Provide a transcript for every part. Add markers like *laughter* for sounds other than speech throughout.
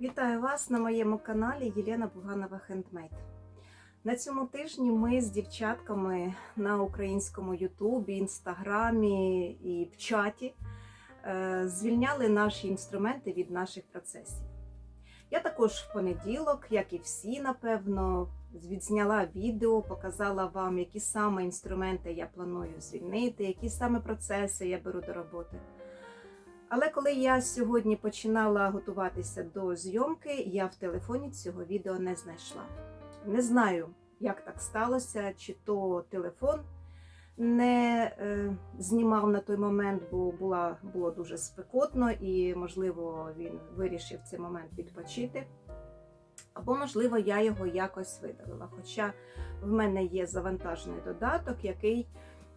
Вітаю вас на моєму каналі Єлена Буганова Хендмейд. На цьому тижні ми з дівчатками на українському Ютубі, Інстаграмі і в чаті е, звільняли наші інструменти від наших процесів. Я також в понеділок, як і всі, напевно, відзняла відео, показала вам, які саме інструменти я планую звільнити, які саме процеси я беру до роботи. Але коли я сьогодні починала готуватися до зйомки, я в телефоні цього відео не знайшла. Не знаю, як так сталося, чи то телефон не е, знімав на той момент, бо була, було дуже спекотно, і, можливо, він вирішив цей момент відпочити. Або, можливо, я його якось видалила. Хоча в мене є завантажений додаток, який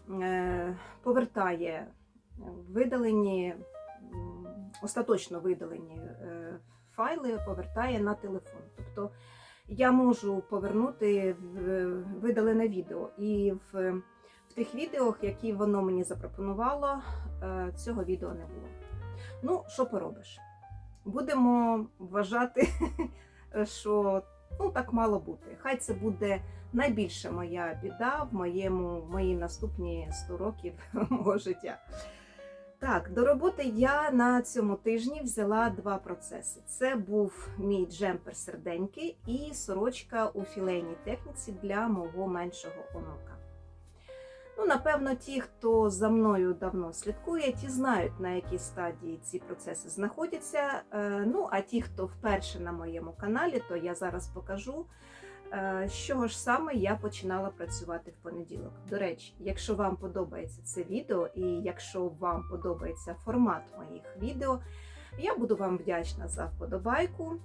е, повертає видалені остаточно видалені е, файли повертає на телефон. Тобто я можу повернути в видалене відео. І в, в тих відео, які воно мені запропонувало, е, цього відео не було. Ну, що поробиш? Будемо вважати, *laughs* що ну, так мало бути. Хай це буде найбільша моя біда в моєму, в моїй наступні 100 років мого життя. Так, до роботи я на цьому тижні взяла два процеси. Це був мій джемпер серденький і сорочка у філейній техніці для мого меншого онука. Ну, напевно, ті, хто за мною давно слідкує, ті знають, на якій стадії ці процеси знаходяться. Е, Ну, а ті, хто вперше на моєму каналі, то я зараз покажу. Е, З чого ж саме я починала працювати в понеділок. До речі, якщо вам подобається це відео, і якщо вам подобається формат моїх відео, я буду вам вдячна за вподобайку,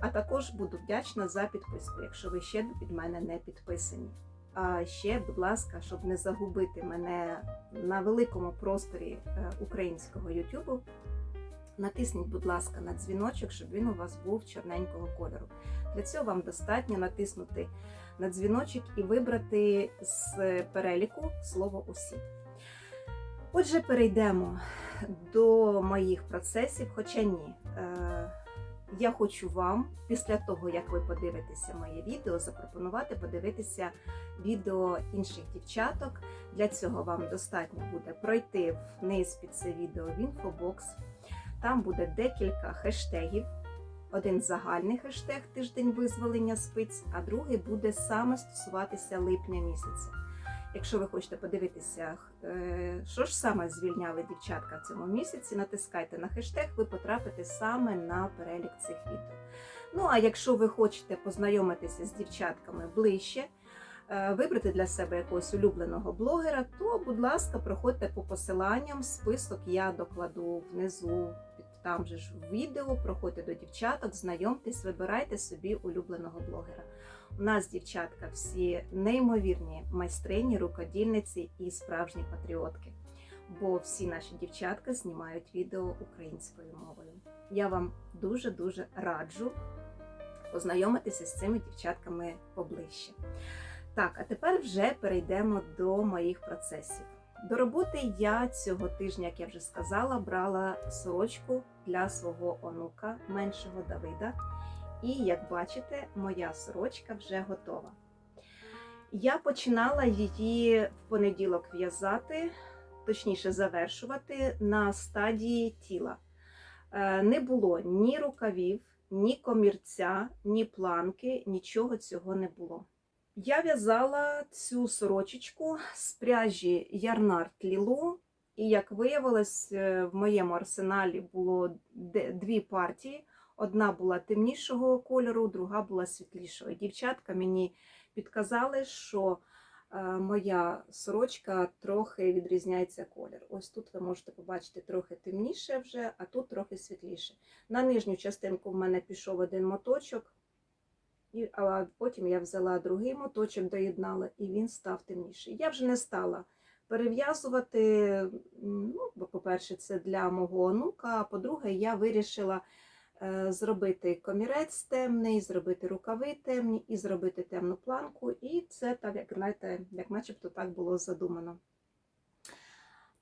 а також буду вдячна за підписку, якщо ви ще від мене не підписані. А ще, будь ласка, щоб не загубити мене на великому просторі е, українського Ютубу, натисніть, будь ласка, на дзвіночок, щоб він у вас був чорненького кольору. Для цього вам достатньо натиснути на дзвіночок і вибрати з переліку слово усі. Отже, перейдемо до моїх процесів, хоча ні. Е, Я хочу вам, після того, як ви подивитеся моє відео, запропонувати подивитися відео інших дівчаток. Для цього вам достатньо буде пройти вниз під це відео в інфобокс. Там буде декілька хештегів. Один загальний хештег тиждень визволення спиць, а другий буде саме стосуватися липня місяця. Якщо ви хочете подивитися, е, що ж саме звільняли дівчатка в цьому місяці, натискайте на хештег, ви потрапите саме на перелік цих відео. Ну а якщо ви хочете познайомитися з дівчатками ближче, е, вибрати для себе якогось улюбленого блогера, то, будь ласка, проходьте по посиланням. Список я докладу внизу під там же ж в відео. Проходьте до дівчаток, знайомтесь, вибирайте собі улюбленого блогера. У нас дівчатка всі неймовірні майстрині, рукодільниці і справжні патріотки. Бо всі наші дівчатка знімають відео українською мовою. Я вам дуже дуже раджу познайомитися з цими дівчатками поближче. Так, а тепер вже перейдемо до моїх процесів. До роботи я цього тижня, як я вже сказала, брала сорочку для свого онука меншого Давида. І як бачите, моя сорочка вже готова. Я починала її в понеділок в'язати, точніше завершувати на стадії тіла. Е, Не було ні рукавів, ні комірця, ні планки, нічого цього не було. Я в'язала цю сорочечку з пряжі Ярнард Лілу, і як виявилось, е, в моєму арсеналі було дві партії. Одна була темнішого кольору, друга була світлішого. Дівчатка мені підказали, що е, моя сорочка трохи відрізняється колір. Ось тут ви можете побачити трохи темніше вже, а тут трохи світліше. На нижню частинку в мене пішов один моточок, і, а потім я взяла другий моточок, доєднала, і він став темніший. Я вже не стала перев'язувати. Ну, по-перше, це для мого онука, а по-друге, я вирішила е, зробити комірець темний, зробити рукави темні і зробити темну планку. І це так, як знаєте, як начебто так було задумано.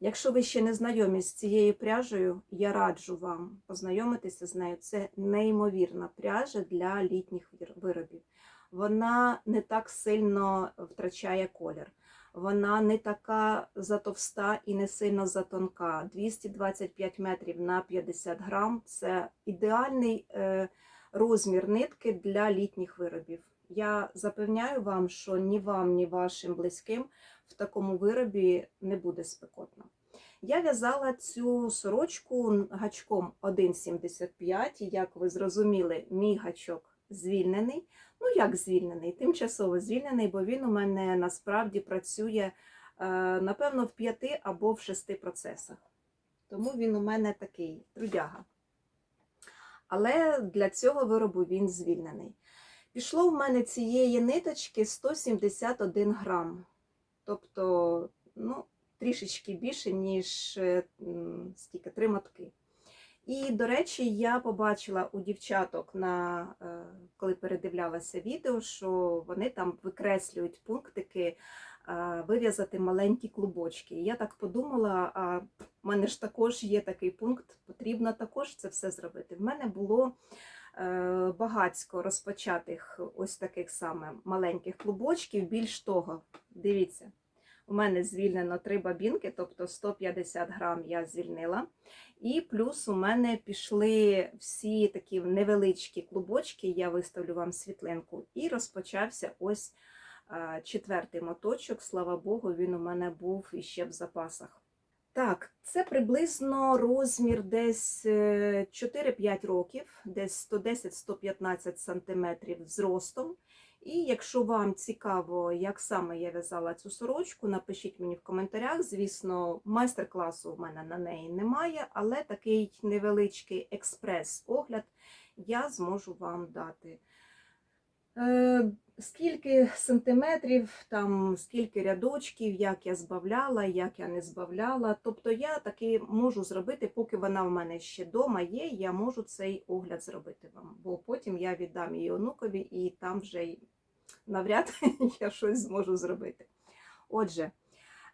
Якщо ви ще не знайомі з цією пряжею, я раджу вам познайомитися з нею. Це неймовірна пряжа для літніх виробів. Вона не так сильно втрачає колір. Вона не така затовста і не сильно затонка. 225 метрів на 50 грам це ідеальний е, розмір нитки для літніх виробів. Я запевняю вам, що ні вам, ні вашим близьким в такому виробі не буде спекотно. Я в'язала цю сорочку гачком 1,75. і, Як ви зрозуміли, мій гачок звільнений. Ну, як звільнений? Тимчасово звільнений, бо він у мене насправді працює, е, напевно, в п'яти або в шести процесах. Тому він у мене такий трудяга. Але для цього виробу він звільнений. Пішло в мене цієї ниточки 171 грам. Тобто, ну, трішечки більше, ніж е, м, скільки, три мотки. І, до речі, я побачила у дівчаток, на, е, коли передивлялася відео, що вони там викреслюють пунктики е, вив'язати маленькі клубочки. І я так подумала, а в мене ж також є такий пункт, потрібно також це все зробити. В мене було багацько розпочатих ось таких саме маленьких клубочків. Більш того, дивіться, у мене звільнено три бабінки, тобто 150 грам я звільнила. І плюс у мене пішли всі такі невеличкі клубочки, я виставлю вам світлинку, і розпочався ось четвертий моточок. Слава Богу, він у мене був іще в запасах. Так, це приблизно розмір десь е, 4-5 років, десь 110-115 см зростом. І якщо вам цікаво, як саме я в'язала цю сорочку, напишіть мені в коментарях. Звісно, майстер-класу в мене на неї немає, але такий невеличкий експрес-огляд я зможу вам дати. Скільки сантиметрів, там, скільки рядочків, як я збавляла, як я не збавляла. Тобто я таки можу зробити, поки вона в мене ще вдома є, я можу цей огляд зробити вам. Бо потім я віддам її онукові і там вже навряд *laughs* я щось зможу зробити. Отже,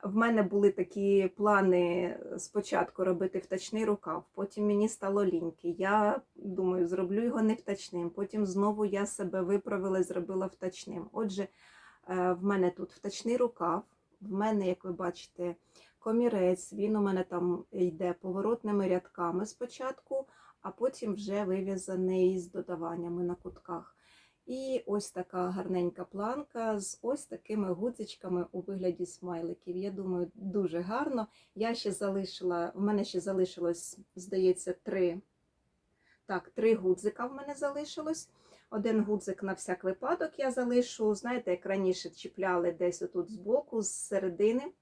в мене були такі плани спочатку робити втачний рукав, потім мені стало ліньки. Я думаю, зроблю його не втачним. Потім знову я себе виправила і зробила втачним. Отже, е, в мене тут втачний рукав, в мене, як ви бачите, комірець, він у мене там йде поворотними рядками спочатку, а потім вже вив'язаний з додаваннями на кутках. І ось така гарненька планка з ось такими гудзичками у вигляді смайликів. Я думаю, дуже гарно. Я ще залишила, в мене ще залишилось, здається, три. Так, три гудзика в мене залишилось. Один гудзик на всяк випадок я залишу. Знаєте, як раніше чіпляли десь отут збоку, з середини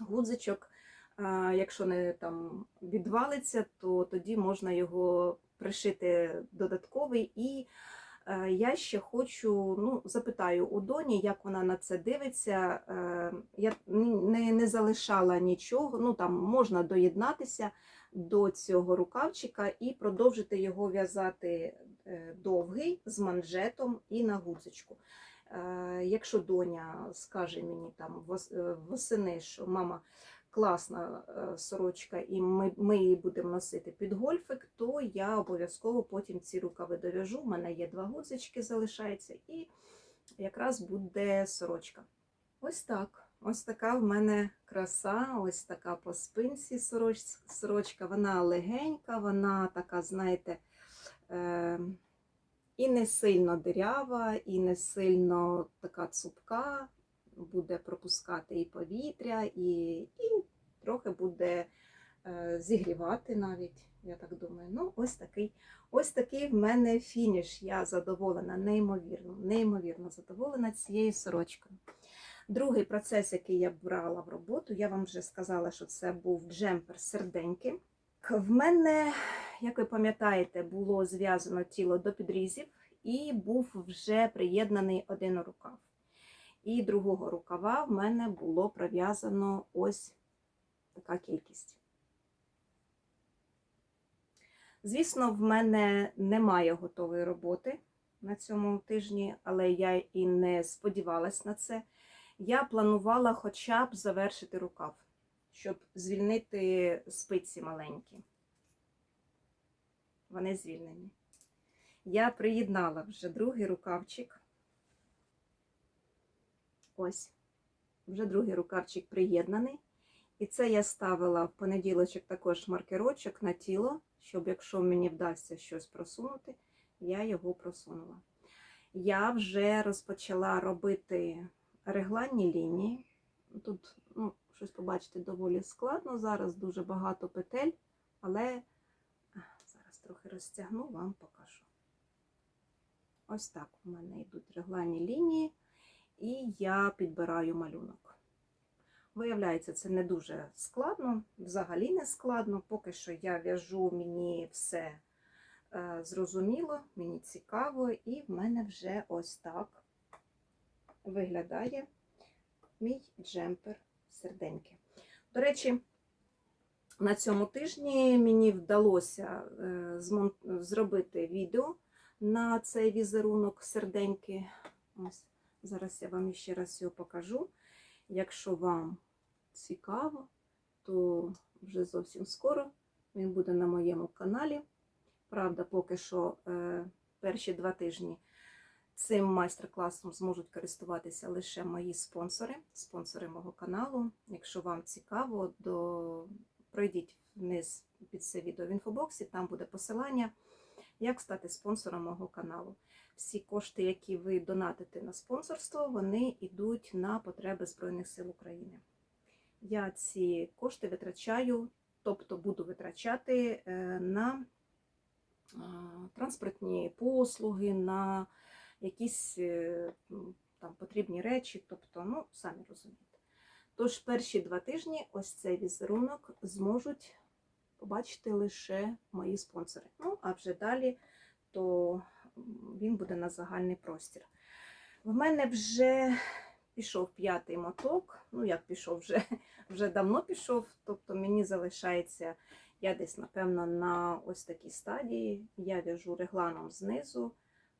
гудзичок. Якщо не там відвалиться, то тоді можна його пришити додатковий і. Е, Я ще хочу, ну, запитаю у доні, як вона на це дивиться. Е, Я не, не залишала нічого, ну там можна доєднатися до цього рукавчика і продовжити його в'язати е, довгий з манжетом і на гудзичку. Якщо доня скаже мені там восени, що мама класна е, сорочка, і ми, ми її будемо носити під гольфик, то я обов'язково потім ці рукави дов'яжу. У мене є два гудзички, залишається, і якраз буде сорочка. Ось так. Ось така в мене краса, ось така по спинці сороч- сорочка. Вона легенька, вона така, знаєте, е, і не сильно дирява, і не сильно така цупка буде пропускати і повітря, і, і трохи буде е, зігрівати навіть, я так думаю. Ну, ось такий, ось такий в мене фініш. Я задоволена, неймовірно, неймовірно задоволена цією сорочкою. Другий процес, який я брала в роботу, я вам вже сказала, що це був джемпер серденьки. В мене, як ви пам'ятаєте, було зв'язано тіло до підрізів і був вже приєднаний один рукав. І другого рукава в мене було пров'язано ось така кількість. Звісно, в мене немає готової роботи на цьому тижні, але я і не сподівалась на це. Я планувала хоча б завершити рукав. щоб звільнити спиці маленькі. Вони звільнені. Я приєднала вже другий рукавчик. Ось, вже другий рукавчик приєднаний. І це я ставила в понеділочок також маркерочок на тіло, щоб якщо мені вдасться щось просунути, я його просунула. Я вже розпочала робити регланні лінії. Тут ну, щось побачити доволі складно. Зараз дуже багато петель, але зараз трохи розтягну, вам покажу. Ось так у мене йдуть регланні лінії, і я підбираю малюнок. Виявляється, це не дуже складно, взагалі не складно. Поки що я в'яжу, мені все е, зрозуміло, мені цікаво, і в мене вже ось так виглядає мій джемпер серденьки. До речі, на цьому тижні мені вдалося е, зробити відео на цей візерунок серденьки. Ось зараз я вам ще раз його покажу. Якщо вам цікаво, то вже зовсім скоро він буде на моєму каналі. Правда, поки що е, перші два тижні цим майстер-класом зможуть користуватися лише мої спонсори, спонсори мого каналу. Якщо вам цікаво, до... пройдіть вниз під це відео в інфобоксі, там буде посилання, як стати спонсором мого каналу. Всі кошти, які ви донатите на спонсорство, вони йдуть на потреби Збройних сил України. Я ці кошти витрачаю, тобто буду витрачати е, на транспортні послуги, на якісь е, там потрібні речі, тобто, ну, самі розумієте. Тож перші два тижні ось цей візерунок зможуть побачити лише мої спонсори. Ну, а вже далі то він буде на загальний простір. В мене вже пішов п'ятий моток. Ну, як пішов, вже, *laughs* вже давно пішов. Тобто мені залишається, я десь, напевно, на ось такій стадії. Я в'яжу регланом знизу.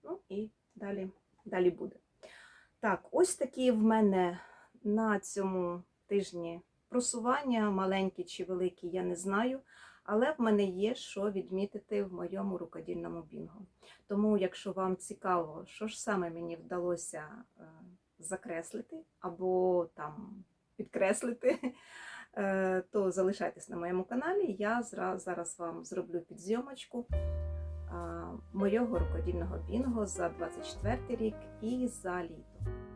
Ну і далі, далі буде. Так, ось такі в мене на цьому тижні просування, маленькі чи великі, я не знаю. Але в мене є що відмітити в моєму рукодільному бінго. Тому, якщо вам цікаво, що ж саме мені вдалося е, закреслити або там підкреслити, *laughs* е, то залишайтесь на моєму каналі. Я зараз вам зроблю підзйомочку е, моєго рукодільного бінго за 24 рік і за літо.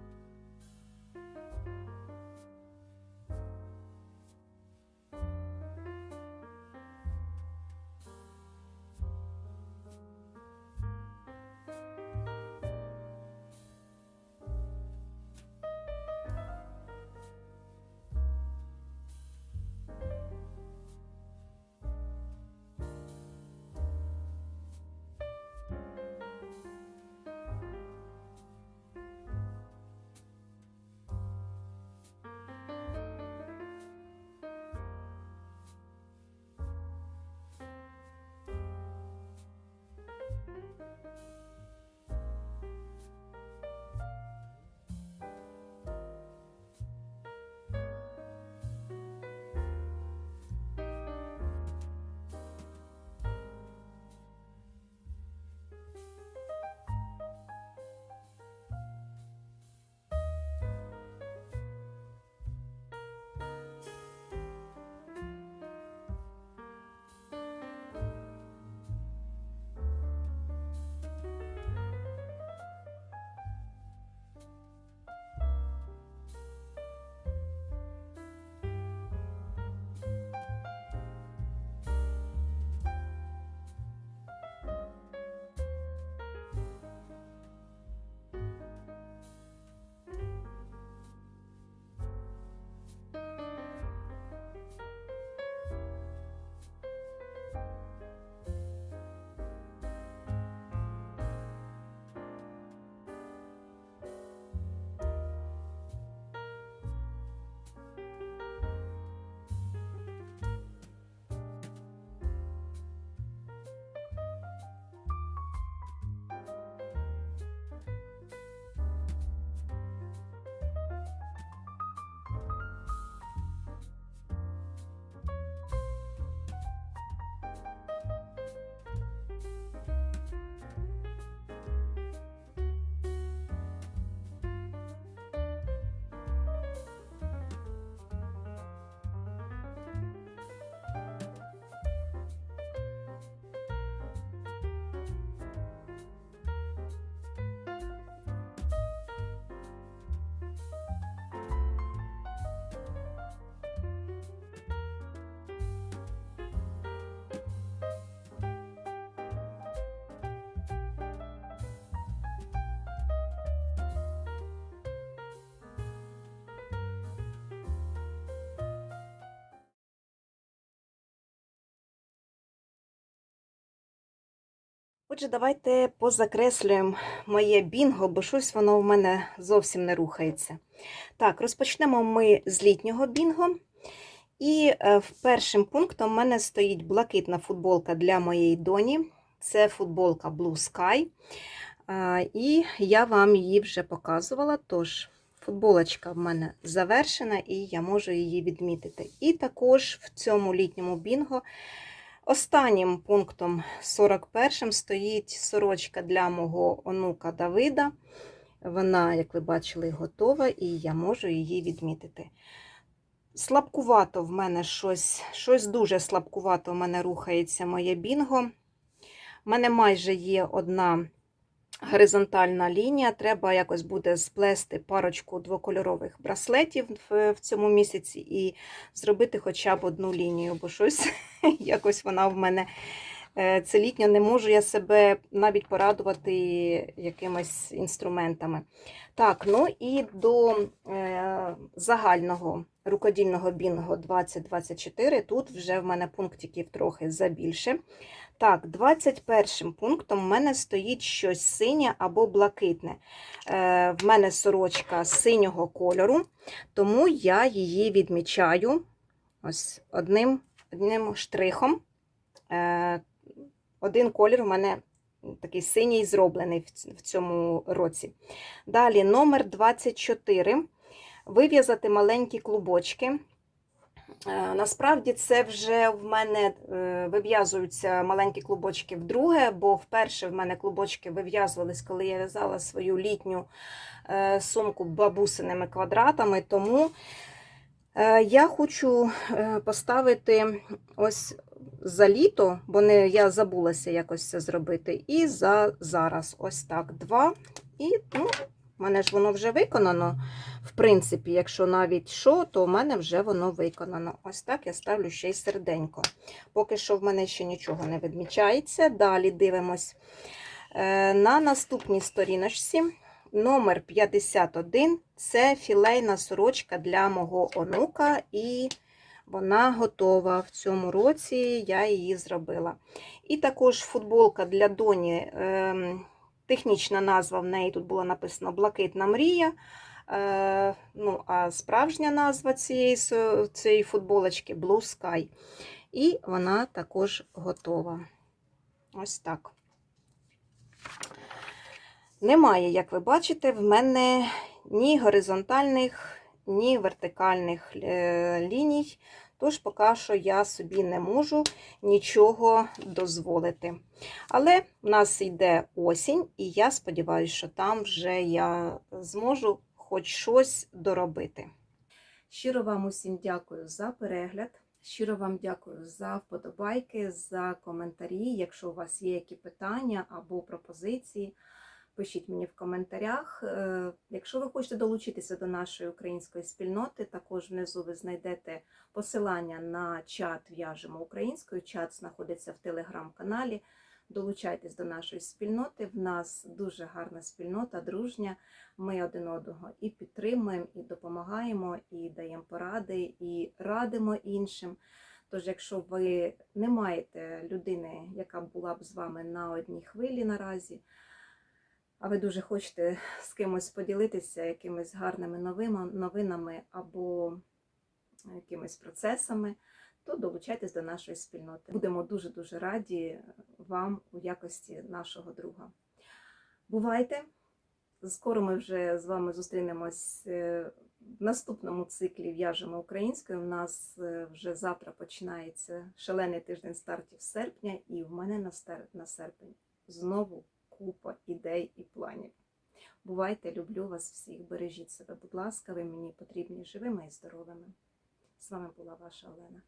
Отже, давайте позакреслюємо моє бінго, бо щось воно в мене зовсім не рухається. Так, розпочнемо ми з літнього бінго. І е, першим пунктом в мене стоїть блакитна футболка для моєї доні. Це футболка Blue Sky. І я вам її вже показувала. Тож, футболочка в мене завершена, і я можу її відмітити. І також в цьому літньому бінго останнім пунктом 41 стоїть сорочка для мого онука Давида. Вона, як ви бачили, готова, і я можу її відмітити. Слабкувато в мене щось, щось дуже слабкувато в мене рухається моє бінго. У мене майже є одна горизонтальна лінія. Треба якось буде сплести парочку двокольорових браслетів в, цьому місяці і зробити хоча б одну лінію, бо щось *laughs* якось вона в мене е, це літня, не можу я себе навіть порадувати якимись інструментами. Так, ну і до е, загального рукодільного бінго 2024. Тут вже в мене пунктиків трохи забільше. Так, 21 пунктом в мене стоїть щось синє або блакитне. Е, В мене сорочка синього кольору, тому я її відмічаю ось одним, одним штрихом. Е, Один колір у мене такий синій зроблений в цьому році. Далі номер 24. Вив'язати маленькі клубочки. Е, Насправді це вже в мене е, вив'язуються маленькі клубочки вдруге, бо вперше в мене клубочки вив'язувались, коли я в'язала свою літню е, сумку бабусиними квадратами. Тому я хочу поставити ось за літо, бо не, я забулася якось це зробити, і за зараз ось так два. І ну, в мене ж воно вже виконано. В принципі, якщо навіть що, то в мене вже воно виконано. Ось так я ставлю ще й серденько. Поки що в мене ще нічого не відмічається. Далі дивимось Е, на наступній сторіночці. Номер 51 це філейна сорочка для мого онука, і вона готова. В цьому році я її зробила. І також футболка для доні. Технічна назва в неї тут була написано Блакитна мрія. Е, ну, а справжня назва цієї, цієї футболочки Blue Sky. І вона також готова. Ось так. Немає, як ви бачите, в мене ні горизонтальних, ні вертикальних е, ліній. Тож поки що я собі не можу нічого дозволити. Але в нас йде осінь, і я сподіваюся, що там вже я зможу хоч щось доробити. Щиро вам усім дякую за перегляд. Щиро вам дякую за вподобайки, за коментарі. Якщо у вас є які питання або пропозиції, пишіть мені в коментарях. Е, Якщо ви хочете долучитися до нашої української спільноти, також внизу ви знайдете посилання на чат В'яжемо українською. Чат знаходиться в телеграм-каналі. Долучайтесь до нашої спільноти. В нас дуже гарна спільнота, дружня. Ми один одного і підтримуємо, і допомагаємо, і даємо поради, і радимо іншим. Тож, якщо ви не маєте людини, яка була б з вами на одній хвилі наразі, а ви дуже хочете з кимось поділитися якимись гарними новинами або якимись процесами, то долучайтесь до нашої спільноти. Будемо дуже-дуже раді вам у якості нашого друга. Бувайте! Скоро ми вже з вами зустрінемось е, в наступному циклі В'яжемо українською. У нас е, вже завтра починається шалений тиждень стартів серпня, і в мене на серпень знову купа ідей і планів. Бувайте, люблю вас всіх, бережіть себе, будь ласка, ви мені потрібні живими і здоровими. З вами була ваша Олена.